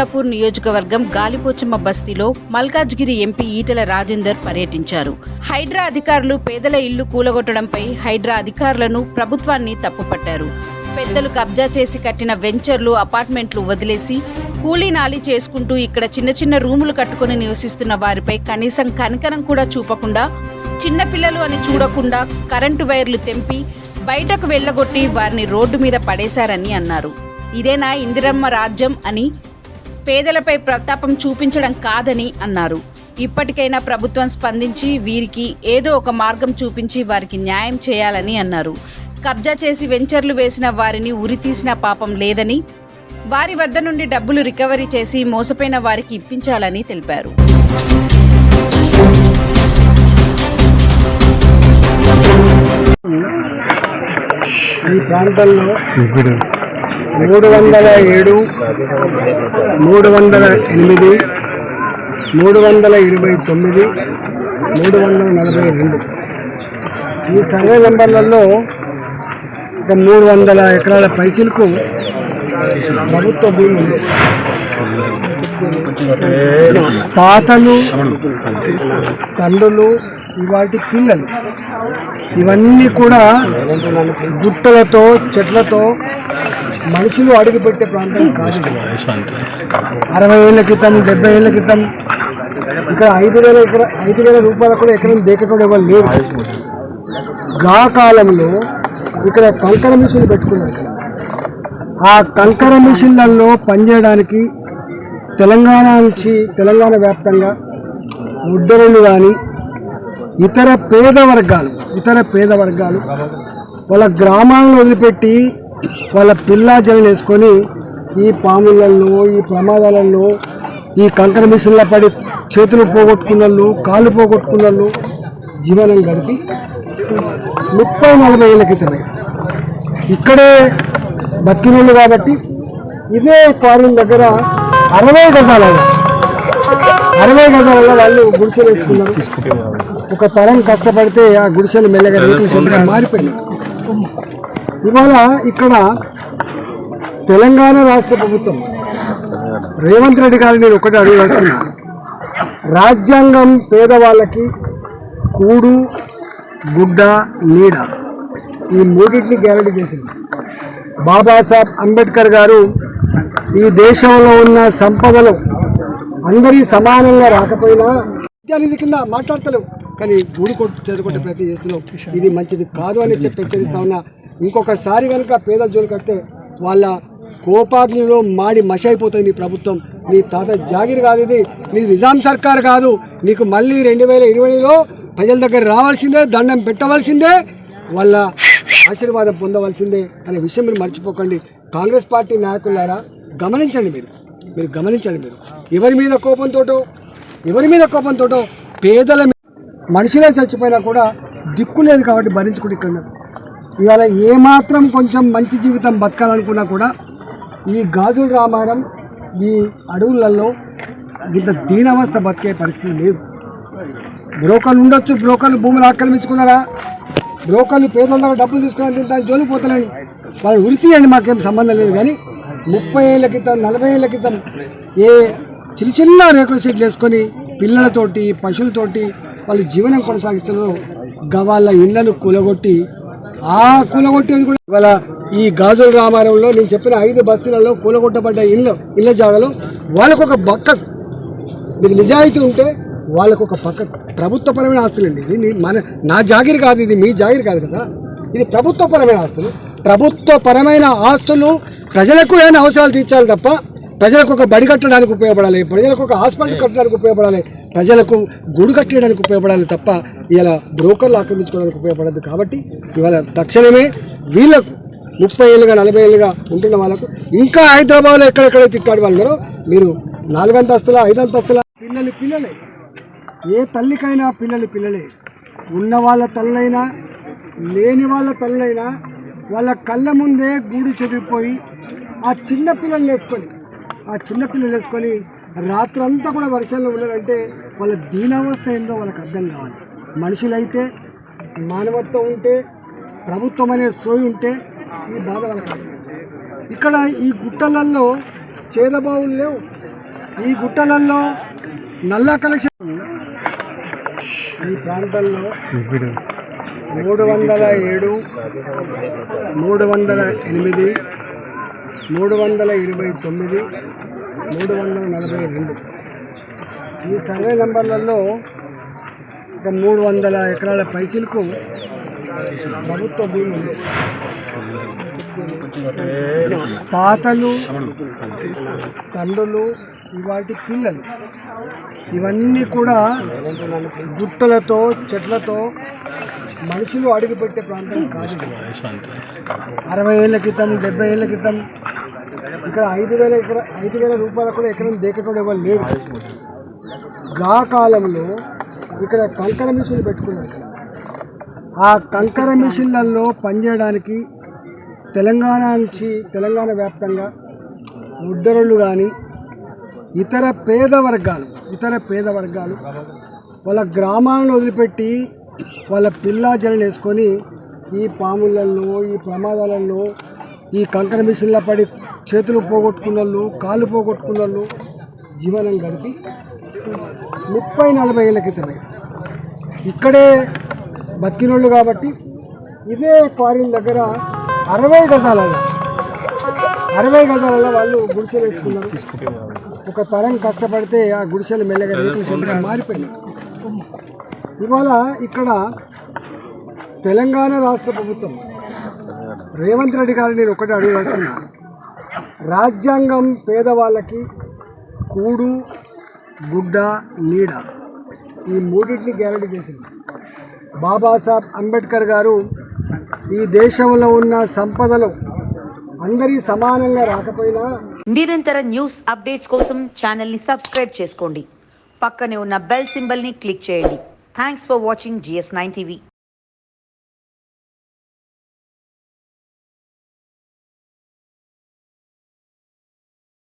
అబ్దుల్లాపూర్ నియోజకవర్గం గాలిపోచమ్మ బస్తీలో మల్కాజ్గిరి ఎంపీ ఈటెల రాజేందర్ పర్యటించారు. హైడ్రా అధికారులు పేదల ఇల్లు కూలగొట్టడంపై హైడ్రా అధికారులను ప్రభుత్వాన్ని తప్పుపట్టారు. పెద్దలు కబ్జా చేసి కట్టిన వెంచర్లు అపార్ట్మెంట్లు వదిలేసి కూలీ నాలి చేసుకుంటూ ఇక్కడ చిన్న చిన్న రూములు కట్టుకుని నివసిస్తున్న వారిపై కనీసం కనికరం కూడా చూపకుండా చిన్నపిల్లలు అని చూడకుండా కరెంటు వైర్లు తెంపి బయటకు వెళ్ళగొట్టి వారిని రోడ్డు మీద పడేశారని అన్నారు. ఇదేనా ఇందిరమ్మ రాజ్యం అని పేదలపై ప్రతాపం చూపించడం కాదని అన్నారు. ఇప్పటికైనా ప్రభుత్వం స్పందించి వీరికి ఏదో ఒక మార్గం చూపించి వారికి న్యాయం చేయాలని అన్నారు. కబ్జా చేసి వెంచర్లు వేసిన వారిని ఉరితీసిన పాపం లేదని వారి వద్ద నుండి డబ్బులు రికవరీ చేసి మోసపోయిన వారికి ఇప్పించాలని తెలిపారు. ఈ ప్రాంతంలో మూడు వందల ఏడు మూడు వందల ఎనిమిది మూడు వందల ఇరవై తొమ్మిది మూడు వందల నలభై రెండు. ఈ సర్వే నెంబర్లలో ఒక మూడు వందల ఎకరాల పైచిలకు ప్రభుత్వ భూమి తాతలు తండ్రులు ఇవాటి పిల్లలు ఇవన్నీ కూడా గుట్టలతో చెట్లతో మనుషులు అడుగుపెట్టే ప్రాంతం కాదు. అరవై ఏళ్ళ క్రితం డెబ్బై ఏళ్ళ క్రితం ఇక్కడ ఐదు వేల ఎకర ఐదు వేల రూపాయలు కూడా ఎకరం దేకకుండా ఇవ్వాలి లేరు. గా కాలంలో ఇక్కడ కంకర మిషన్ పెట్టుకున్నారు. ఆ కంకర మిషన్లలో పనిచేయడానికి తెలంగాణ నుంచి తెలంగాణ వ్యాప్తంగా ఉద్దరులు కానీ ఇతర పేద వర్గాలు ఇతర పేద వర్గాలు వాళ్ళ గ్రామాలను వదిలిపెట్టి వాళ్ళ పిల్లా జనం వేసుకొని ఈ పాములలో ఈ ప్రమాదాలలో ఈ కంకర మిషన్ల పడి చేతులు పోగొట్టుకున్నళ్ళు కాళ్ళు పోగొట్టుకున్నళ్ళు జీవనం గడిపి ముప్పై నలభై ఏళ్ళ క్రితమే. ఇక్కడే బతికినోళ్ళు కాబట్టి ఇదే ఫారిన్ దగ్గర అరవై గజాల అరవై గజాలలో వాళ్ళు గుడిసెలు వేసుకున్నారు. ఒక తరం కష్టపడితే ఆ గుడిసెలు మెల్లగా షెడ్డుగా మారిపోయినాయి. ఇవాళ ఇక్కడ తెలంగాణ రాష్ట్ర ప్రభుత్వం. రేవంత్ రెడ్డి గారిని నేను ఒకటి అడుగుతున్నా రాజ్యాంగం పేదవాళ్ళకి కూడు గుడ్డ నీడ ఈ మూడింటిని గ్యారంటీ చేసింది. బాబాసాహెబ్ అంబేద్కర్ గారు ఈ దేశంలో ఉన్న సంపదలు అందరి సమానంగా రాకపోయినా విద్యానిధి కింద మాట్లాడతలేవు. కానీ గూడు కొట్టు చేరుకొట్టే ప్రయత్నం చేస్తున్నావు. ఇది మంచిది కాదు అని చెప్పి హెచ్చరిస్తా ఉన్నా. ఇంకొకసారి కనుక పేద జోలు కడితే వాళ్ళ కోపాగ్నిలో మాడి మష అయిపోతుంది నీ ప్రభుత్వం. నీ తాత జాగిరి కాదు ఇది. నీ నిజాం సర్కార్ కాదు. నీకు మళ్ళీ రెండు వేల ఇరవైలో ప్రజల దగ్గర రావాల్సిందే దండం పెట్టవలసిందే వాళ్ళ ఆశీర్వాదం పొందవలసిందే అనే విషయం మీరు మర్చిపోకండి. కాంగ్రెస్ పార్టీ నాయకులారా గమనించండి మీరు. మీరు గమనించండి మీరు. ఎవరి మీద కోపంతోటో ఎవరి మీద కోపంతోటో పేదల మనుషులే చచ్చిపోయినా కూడా దిక్కు లేదు కాబట్టి భరించుకుంటూ ఇక్కడ ఇవాళ ఏమాత్రం కొంచెం మంచి జీవితం బతకాలనుకున్నా కూడా ఈ గాజుల రామారం ఈ అడవులలో ఇంత దీనవస్థ బతికే పరిస్థితి లేదు. బ్రోకర్లు ఉండొచ్చు బ్రోకర్లు భూములు ఆక్రమించుకున్నారా? బ్రోకర్లు పేదల డబ్బులు తీసుకుని దాన్ని జోలిపోతలేండి వాళ్ళు ఉరితి అండి మాకేం సంబంధం లేదు. కానీ ముప్పై ఏళ్ళ క్రితం నలభై ఏళ్ళ క్రితం ఏ చిన్న చిన్న రేకుల షెడ్లు వేసుకొని పిల్లలతోటి పశువులతోటి వాళ్ళు జీవనం కొనసాగిస్తున్నారు. గవాళ్ళ ఇళ్ళను కూలగొట్టి ఆ కూలగొట్టేది కూడా. ఇవాళ ఈ గాజుల రామారంలో నేను చెప్పిన ఐదు బస్తీలలో కూలగొట్టబడ్డ ఇళ్ళ ఇళ్ళ జాగాలో వాళ్ళకు ఒక బక్క మీకు నిజాయితీ ఉంటే వాళ్ళకు ఒక పక్క. ప్రభుత్వపరమైన ఆస్తులండి ఇది. మన నా జాగిరి కాదు ఇది మీ జాగిరి కాదు కదా. ఇది ప్రభుత్వపరమైన ఆస్తులు. ప్రభుత్వపరమైన ఆస్తులు ప్రజలకు ఏమైనా అవసరాలు తీర్చాలి తప్ప ప్రజలకు ఒక బడి కట్టడానికి ఉపయోగపడాలి ప్రజలకు ఒక హాస్పిటల్ కట్టడానికి ఉపయోగపడాలి ప్రజలకు గూడు కట్టేయడానికి ఉపయోగపడాలి తప్ప ఇలా బ్రోకర్లు ఆక్రమించుకోవడానికి ఉపయోగపడదు కాబట్టి ఇవాళ తక్షణమే వీళ్ళకు ముప్పై ఏళ్ళుగా నలభై ఏళ్ళుగా ఉంటున్న వాళ్ళకు ఇంకా హైదరాబాద్లో ఎక్కడెక్కడ తిట్టాడు వాళ్ళు నాలుగు అంతస్తుల ఐదు అంతస్తుల పిల్లలు పిల్లలే. ఏ తల్లికైనా పిల్లలు పిల్లలే. ఉన్న వాళ్ళ తల్లైనా లేని వాళ్ళ తల్లైనా వాళ్ళ కళ్ళ ముందే గూడు చెదిరిపోయి ఆ చిన్న పిల్లలు వేసుకొని ఆ చిన్న పిల్లలు వేసుకొని రాత్రంతా కూడా వర్షంలో ఉన్నారంటే వాళ్ళ దీనావస్థ ఏందో వాళ్ళకి అర్థం కావాలి. మనుషులైతే మానవత్వం ఉంటే ప్రభుత్వం అనే సోయి ఉంటే ఈ బాధ వాళ్ళకి ఇక్కడ ఈ గుట్టలల్లో చేదబావులు లేవు. ఈ గుట్టలల్లో నల్ల కలెక్షన్ ఈ ప్రాంతంలో మూడు వందల ఏడు మూడు వందల ఎనిమిది మూడు వందల ఇరవై తొమ్మిది మూడు వందల నలభై రెండు. ఈ సర్వే నెంబర్లలో ఒక మూడు వందల ఎకరాల పైచిలకు ప్రభుత్వ భూమి తాతలు తండ్రులు ఇవాటి పిల్లలు ఇవన్నీ కూడా గుట్టలతో చెట్లతో మనుషులు అడుగుపెట్టే ప్రాంతం కాదు. అరవై ఏళ్ళ క్రితం డెబ్బై ఏళ్ళ క్రితం ఇక్కడ ఐదు వేల ఇక్కడ ఐదు వేల రూపాయలు కూడా ఎకరం దేకటోడు ఎవరు లేడు గా కాలంలో ఇక్కడ కంకర మిషన్లు పెట్టుకున్నారు. ఆ కంకర మిషన్లలో పనిచేయడానికి తెలంగాణ నుంచి తెలంగాణ వ్యాప్తంగా ఉద్దరులు కానీ ఇతర పేద వర్గాలు ఇతర పేద వర్గాలు వాళ్ళ గ్రామాలను వదిలిపెట్టి వాళ్ళ పిల్లా జడలు వేసుకొని ఈ పాములలో ఈ ప్రమాదాలలో ఈ కంకర మిషన్ల పడి చేతులు పోగొట్టుకున్న వాళ్ళు కాళ్ళు పోగొట్టుకున్న వాళ్ళు జీవనం గడిపి ముప్పై నలభై ఏళ్ళ క్రితమే. ఇక్కడే బతికినోళ్ళు కాబట్టి ఇదే క్వారీల దగ్గర అరవై గజాలలో అరవై గజాలలో వాళ్ళు గుడిసెలు వేసుకున్నారు. ఒక తరం కష్టపడితే ఆ గుడిసెలు మెల్లగా రేకుల మారిపోయినాయి. ఇవాళ ఇక్కడ తెలంగాణ రాష్ట్ర ప్రభుత్వం రేవంత్ రెడ్డి గారిని నేను ఒకటి అడుగుతున్నా రాజ్యాంగం పేదవాళ్ళకి కూడు గుడ్డ నీడ ఈ మూడింటిని గ్యారంటీ చేసింది. బాబాసాహెబ్ అంబేద్కర్ గారు ఈ దేశంలో ఉన్న సంపదలు అందరి సమానంగా రాకపోయినా నిరంతర న్యూస్ అప్డేట్స్ కోసం ఛానల్ని సబ్స్క్రైబ్ చేసుకోండి. పక్కనే ఉన్న బెల్ సింబల్ని క్లిక్ చేయండి. Thanks for watching GS9 TV.